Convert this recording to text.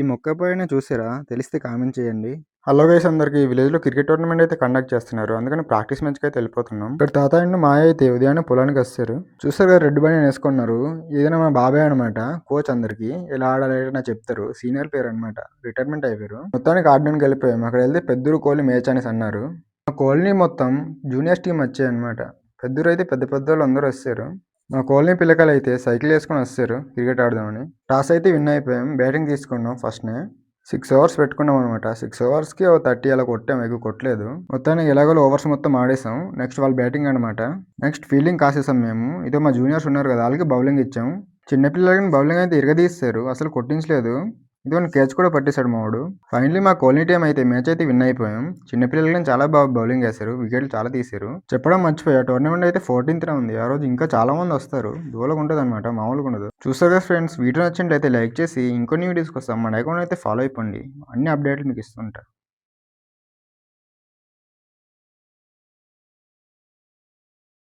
ఈ మొక్క పైన చూసారా? తెలిస్తే కామెంట్ చేయండి. హలో గైస్ అందరికి ఈ విలేజ్లో క్రికెట్ టోర్నమెంట్ అయితే కండక్ట్ చేస్తున్నారు. అందుకని ప్రాక్టీస్ మ్యాచ్ అయితే వెళ్ళిపోతున్నాం. ఇక్కడ తాత అండ్ మాయ అయితే ఉదయాన్నే పొలానికి వస్తారు. చూస్తారు కదా రెడ్ బని వేసుకున్నారు. ఏదైనా మా బాబాయ్ అనమాట కోచ్ అందరికి ఇలా ఆడాలి నా చెప్తారు. సీనియర్ పేరు అనమాట. రిటైర్మెంట్ అయిపోయారు. మొత్తానికి ఆడడానికి వెళ్ళిపోయాం. అక్కడ వెళ్తే పెద్దూరు కోహ్లీ మ్యాచ్ అనేసి అన్నారు. మా కోహ్లీ మొత్తం జూనియర్స్ టీం వచ్చాయి అనమాట పెద్దూరు అయితే పెద్ద పెద్ద వాళ్ళు అందరూ వస్తారు. మా కాలనీ పిల్లకాయలు అయితే సైకిల్ వేసుకొని వస్తారు క్రికెట్ ఆడదామని. టాస్ అయితే విన్ అయిపోయాం బ్యాటింగ్ తీసుకున్నాం ఫస్ట్నే. సిక్స్ అవర్స్ పెట్టుకున్నాం అనమాట సిక్స్ అవర్స్కి ఓ థర్టీ అలా కొట్టాం ఎక్కువ కొట్టలేదు. మొత్తానికి ఎలాగో ఓవర్స్ మొత్తం ఆడేసాం. నెక్స్ట్ వాళ్ళు బ్యాటింగ్ అనమాట నెక్స్ట్ ఫీల్డింగ్ కాసేసాం మేము. ఇదో మా జూనియర్స్ ఉన్నారు కదా వాళ్ళకి బౌలింగ్ ఇచ్చాం. చిన్నపిల్లలకి బౌలింగ్ అయితే ఇరగదీస్తారు అసలు కొట్టించలేదు. ఇదిగోని క్యాచ్ కూడా పట్టేశాడు మావాడు. ఫైనలీ మా కాలనీ టీం అయితే మ్యాచ్ అయితే విన్ అయిపోయాం. చిన్నపిల్లలకి చాలా బాగా బౌలింగ్ వేశారు. వికెట్లు చాలా తీశారు. చెప్పడం మర్చిపోయా టోర్నమెంట్ అయితే ఫోర్టీన్త్ ఉంది. ఆ రోజు ఇంకా చాలా మంది వస్తారు. దూరంగా ఉంటుంది అనమాట మామూలుగా ఉండదు. చూస్తారు కదా ఫ్రెండ్స్ వీడియో నచ్చినట్లయితే లైక్ చేసి ఇంకొన్ని వీడియోస్కి వస్తాం మన అకౌంట్ అయితే ఫాలో అయిపోండి. అన్ని అప్డేట్లు మీకు ఇస్తుంటారు